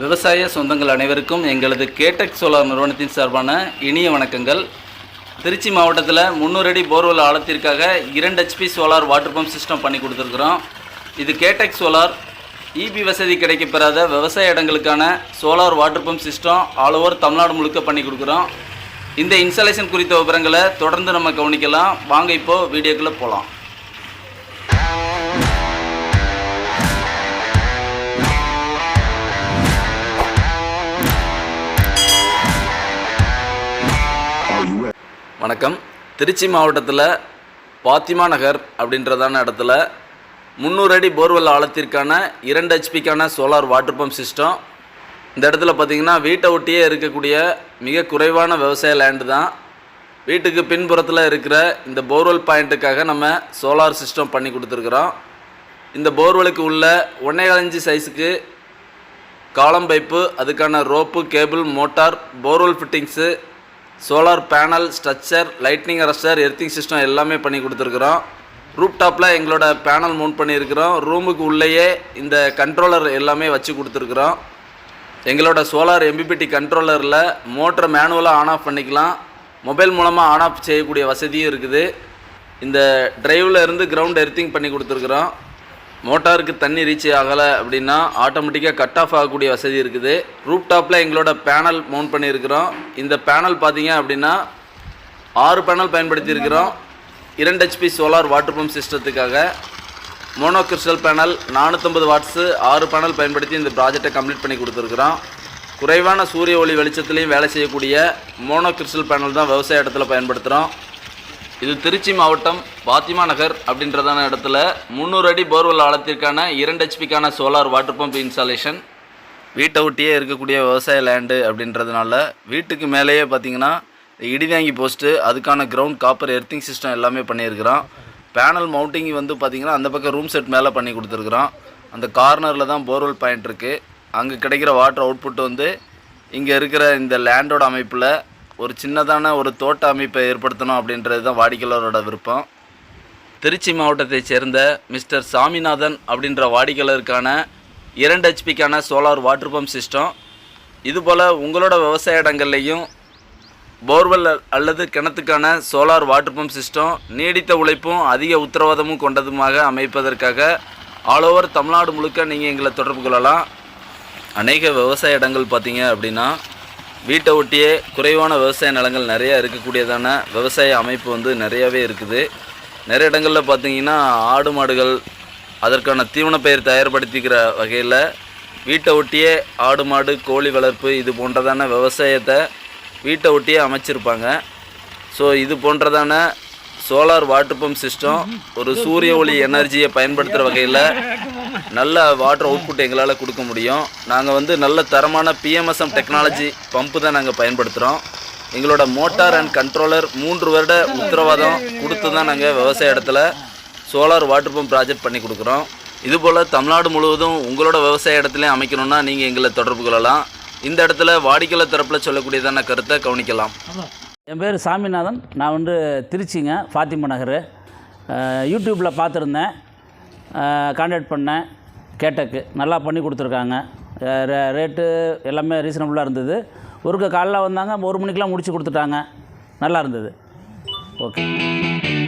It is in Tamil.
விவசாய சொந்தங்கள் அனைவருக்கும் எங்களது கேடெக் சோலார் நிறுவனத்தின் சார்பான இனிய வணக்கங்கள். திருச்சி மாவட்டத்தில் முந்நூறு அடி போர்வெல் ஆழத்திற்காக இரண்டு HP solar water pump system பண்ணி கொடுத்துருக்குறோம். இது கேடெக் சோலார். இபி வசதி கிடைக்கப்பெறாத விவசாய இடங்களுக்கான solar water pump system all over Tamil Nadu முழுக்க பண்ணி கொடுக்குறோம். இந்த இன்ஸ்டாலேஷன் குறித்த விவரங்களை தொடர்ந்து நம்ம கவனிக்கலாம். வாங்க இப்போது வீடியோக்குள்ளே போகலாம் வணக்கம். திருச்சி மாவட்டத்தில் பாத்திமா நகர் அப்படின்றதான இடத்துல முந்நூறு அடி போர்வெல் ஆழத்திற்கான இரண்டு ஹெச்பிக்கான சோலார் வாட்டர் பம்ப் சிஸ்டம் இந்த இடத்துல பார்த்தீங்கன்னா வீட்டை ஒட்டியே இருக்கக்கூடிய மிக குறைவான விவசாய லேண்டு தான். வீட்டுக்கு பின்புறத்தில் இருக்கிற இந்த போர்வெல் பாயிண்ட்டுக்காக நம்ம சோலார் சிஸ்டம் பண்ணி கொடுத்துருக்குறோம். இந்த போர்வெலுக்கு உள்ள ஒன்றே சைஸுக்கு காலம் பைப்பு அதுக்கான rope cable motor borewell fittings solar panel structure lightning arrester earthing system எல்லாமே பண்ணி கொடுத்துருக்குறோம். ரூப் டாப்பில் எங்களோட பேனல் மவுண்ட் பண்ணியிருக்கிறோம். ரூமுக்கு உள்ளேயே இந்த கண்ட்ரோலர் எல்லாமே வச்சு கொடுத்துருக்குறோம். எங்களோட சோலார் எம்பிபிடி கண்ட்ரோலரில் மோட்டரை மேனுவலாக ஆன் ஆஃப் பண்ணிக்கலாம். மொபைல் மூலமாக ஆன் ஆஃப் செய்யக்கூடிய வசதியும் இருக்குது. இந்த டிரைவில் இருந்து கிரவுண்ட் எர்த்திங் பண்ணி கொடுத்துருக்குறோம். மோட்டாருக்கு தண்ணி ரீச் ஆகலை அப்படின்னா ஆட்டோமேட்டிக்காக கட் ஆஃப் ஆகக்கூடிய வசதி இருக்குது. ரூப் டாப்பில் எங்களோட பேனல் மவுண்ட் பண்ணியிருக்கிறோம். இந்த பேனல் பார்த்தீங்க அப்படின்னா ஆறு பேனல் பயன்படுத்தியிருக்கிறோம். இரண்டு ஹெச்பி சோலார் வாட்டர் பம்ப் சிஸ்டத்துக்காக மோனோ கிறிஸ்டல் பேனல் நானூற்றம்பது வாட்ஸு ஆறு பேனல் பயன்படுத்தி இந்த ப்ராஜெக்டை கம்ப்ளீட் பண்ணி கொடுத்துருக்குறோம். குறைவான சூரிய ஒளி வெளிச்சத்துலேயும் வேலை செய்யக்கூடிய மோனோ கிறிஸ்டல் பேனல் தான் விவசாய இடத்துல பயன்படுத்துகிறோம் இது திருச்சி மாவட்டம் பாத்திமா நகர் அப்படின்றதான இடத்துல முந்நூறு அடி போர்வெல் ஆழத்திற்கான இரண்டு ஹெச்பிக்கான சோலார் வாட்டர் பம்ப் இன்ஸ்டாலேஷன் வீட்டை ஒட்டியே இருக்கக்கூடிய விவசாய லேண்டு அப்படின்றதுனால வீட்டுக்கு மேலேயே பார்த்தீங்கன்னா இடிதாங்கி போஸ்ட்டு அதுக்கான கிரவுண்ட் காப்பர் எர்த்திங் சிஸ்டம் எல்லாமே பண்ணியிருக்கிறோம் பேனல் மவுண்டிங் வந்து பார்த்திங்கன்னா அந்த பக்கம் ரூம் செட் மேலே பண்ணி கொடுத்துருக்குறோம் அந்த கார்னரில் தான் போர்வெல் பாயிண்ட் இருக்குது அங்கே கிடைக்கிற வாட்டர் அவுட்புட் வந்து இங்கே இருக்கிற இந்த லேண்டோட அமைப்பில் ஒரு சின்னதான ஒரு தோட்ட அமைப்பை ஏற்படுத்தணும் அப்படின்றது தான் வாடிக்கையாளரோட விருப்பம். திருச்சி மாவட்டத்தைச் சேர்ந்த மிஸ்டர் சாமிநாதன் அப்படின்ற வாடிக்கையாளருக்கான இரண்டு ஹெச்பிக்கான சோலார் வாட்டர் பம்ப் சிஸ்டம். இதுபோல் உங்களோட விவசாய இடங்கள்லையும் போர்வெல் அல்லது கிணத்துக்கான சோலார் வாட்டர் பம்ப் சிஸ்டம் நீடித்த உழைப்பும் அதிக உத்தரவாதமும் கொண்டதுமாக அமைப்பதற்காக ஆல் ஓவர் தமிழ்நாடு முழுக்க நீங்கள் எங்களை தொடர்பு கொள்ளலாம். அநேக விவசாய இடங்கள் பார்த்தீங்க அப்படின்னா வீட்டை ஒட்டியே குறைவான விவசாய நிலங்கள் நிறையா இருக்கக்கூடியதான விவசாய அமைப்பு வந்து நிறையாவே இருக்குது. நிறைய இடங்களில் பார்த்தீங்கன்னா ஆடு மாடுகள் அதற்கான தீவனப்பயிர் தயார்படுத்திக்கிற வகையில் வீட்டை ஒட்டியே ஆடு மாடு கோழி வளர்ப்பு இது போன்றதான விவசாயத்தை வீட்டை ஒட்டியே அமைச்சிருப்பாங்க. ஸோ இது போன்றதான சோலார் வாட்டர் பம்ப் சிஸ்டம் ஒரு சூரிய ஒளி எனர்ஜியை பயன்படுத்துகிற வகையில் நல்ல வாட்டர் அவுட்புட் எங்களால் கொடுக்க முடியும். நாங்கள் வந்து நல்ல தரமான பிஎம்எஸ்எம் டெக்னாலஜி பம்பு தான் நாங்கள் பயன்படுத்துகிறோம் எங்களோட மோட்டார் அண்ட் கண்ட்ரோலர் மூன்று வருட உத்தரவாதம் கொடுத்து தான் நாங்கள் விவசாய இடத்துல சோலார் வாட்டர் பம்ப் ப்ராஜெக்ட் பண்ணி கொடுக்குறோம். இதுபோல் தமிழ்நாடு முழுவதும் உங்களோட விவசாய இடத்துலையும் அமைக்கணும்னா நீங்கள் எங்களை தொடர்பு கொள்ளலாம். இந்த இடத்துல வாடிக்கையாளர் தரப்பில் சொல்லக்கூடியதான கருத்தை கவனிக்கலாம். என் பேர் சாமிநாதன். நான் வந்து திருச்சிங்க ஃபாத்திமா நகர். யூடியூப்பில் பார்த்துருந்தேன். கான்டாக்ட் பண்ணேன் கேட்டக்கு. நல்லா பண்ணி கொடுத்துருக்காங்க. ரே- ரேட்டு எல்லாமே ரீசனபுளாக இருந்தது. ஒருக்க காலைல வந்தாங்க ஒரு மணிக்கெலாம் முடிச்சு கொடுத்துட்டாங்க. நல்லா இருந்தது. ஓகே.